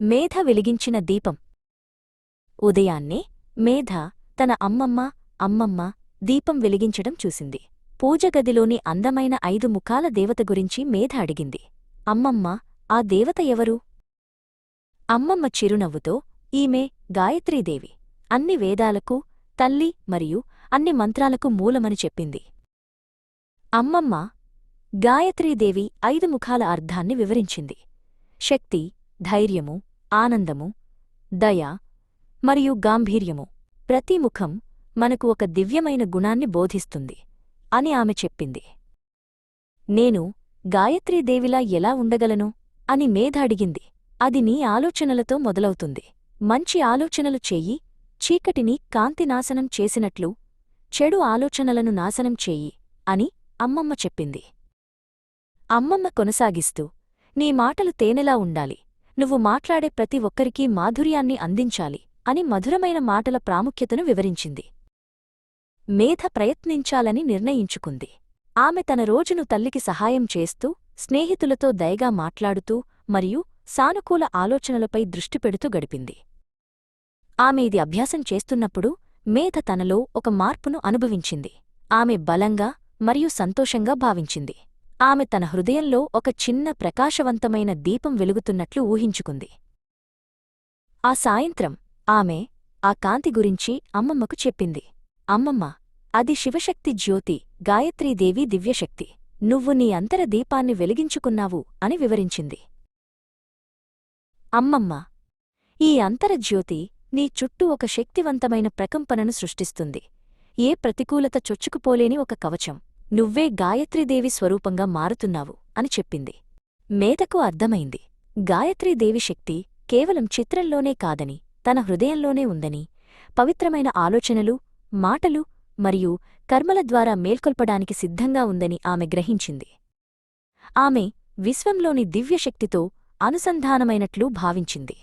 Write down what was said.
మేధ వెలిగించిన దీపం. ఉదయాన్నే మేధ తన అమ్మమ్మ అమ్మమ్మ దీపం వెలిగించడం చూసింది. పూజగదిలోని అందమైన ఐదు ముఖాల దేవత గురించి మేధ అడిగింది. అమ్మమ్మ ఆ దేవత ఎవరు అమ్మమ్మ చిరునవ్వుతో ఈమె గాయత్రీదేవి. అన్ని వేదాలకు తల్లి మరియు అన్ని మంత్రాలకు మూలమని చెప్పింది. అమ్మమ్మ గాయత్రీదేవి ఐదు ముఖాల అర్థాన్ని వివరించింది. శక్తి ధైర్యము ఆనందము దయ మరియు గాంభీర్యము. ప్రతి ముఖం మనకు ఒక దివ్యమైన గుణాన్ని బోధిస్తుంది అని ఆమె చెప్పింది. నేను గాయత్రీదేవిలా ఎలా ఉండగలను? అని మేధ అడిగింది. అది నీ ఆలోచనలతో మొదలవుతుంది. మంచి ఆలోచనలు చెయ్యి చీకటిని కాంతి నాశనం చేసినట్లు చెడు ఆలోచనలను నాశనం చెయ్యి అని అమ్మమ్మ చెప్పింది. అమ్మమ్మ కొనసాగిస్తూ నీ మాటలు తేనెలా ఉండాలి? నువ్వు మాట్లాడే ప్రతి ఒక్కరికీ మాధుర్యాన్ని అందించాలి అని మధురమైన మాటల ప్రాముఖ్యతను వివరించింది. మేధ ప్రయత్నించాలని నిర్ణయించుకుంది. ఆమె తన రోజును తల్లికి సహాయం చేస్తూ స్నేహితులతో దయగా మాట్లాడుతూ మరియు సానుకూల ఆలోచనలపై దృష్టి పెడుతూ గడిపింది. ఆమె ఇది అభ్యాసం చేస్తున్నప్పుడు మేధ తనలో ఒక మార్పును అనుభవించింది. ఆమె బలంగా మరియు సంతోషంగా భావించింది. ఆమె తన హృదయంలో ఒక చిన్న ప్రకాశవంతమైన దీపం వెలుగుతున్నట్లు ఊహించుకుంది. ఆ సాయంత్రం ఆమె ఆ కాంతి గురించి అమ్మమ్మకు చెప్పింది. అమ్మమ్మ అది శివశక్తి జ్యోతి గాయత్రీదేవి దివ్యశక్తి. నువ్వు నీ అంతర దీపాన్ని వెలిగించుకున్నావు అని వివరించింది. అమ్మమ్మ ఈ అంతరజ్యోతి నీ చుట్టూ ఒక శక్తివంతమైన ప్రకంపనను సృష్టిస్తుంది. ఏ ప్రతికూలత చొచ్చుకుపోలేని ఒక కవచం. నువ్వే గాయత్రీదేవి స్వరూపంగా మారుతున్నావు అని చెప్పింది. మేధకు అర్థమైంది. గాయత్రీదేవి శక్తి కేవలం చిత్రంలోనే కాదని తన హృదయంలోనే ఉందని పవిత్రమైన ఆలోచనలు మాటలు మరియు కర్మల ద్వారా మేల్కొల్పడానికి సిద్ధంగా ఉందని ఆమె గ్రహించింది. ఆమె విశ్వంలోని దివ్యశక్తితో అనుసంధానమైనట్లు భావించింది.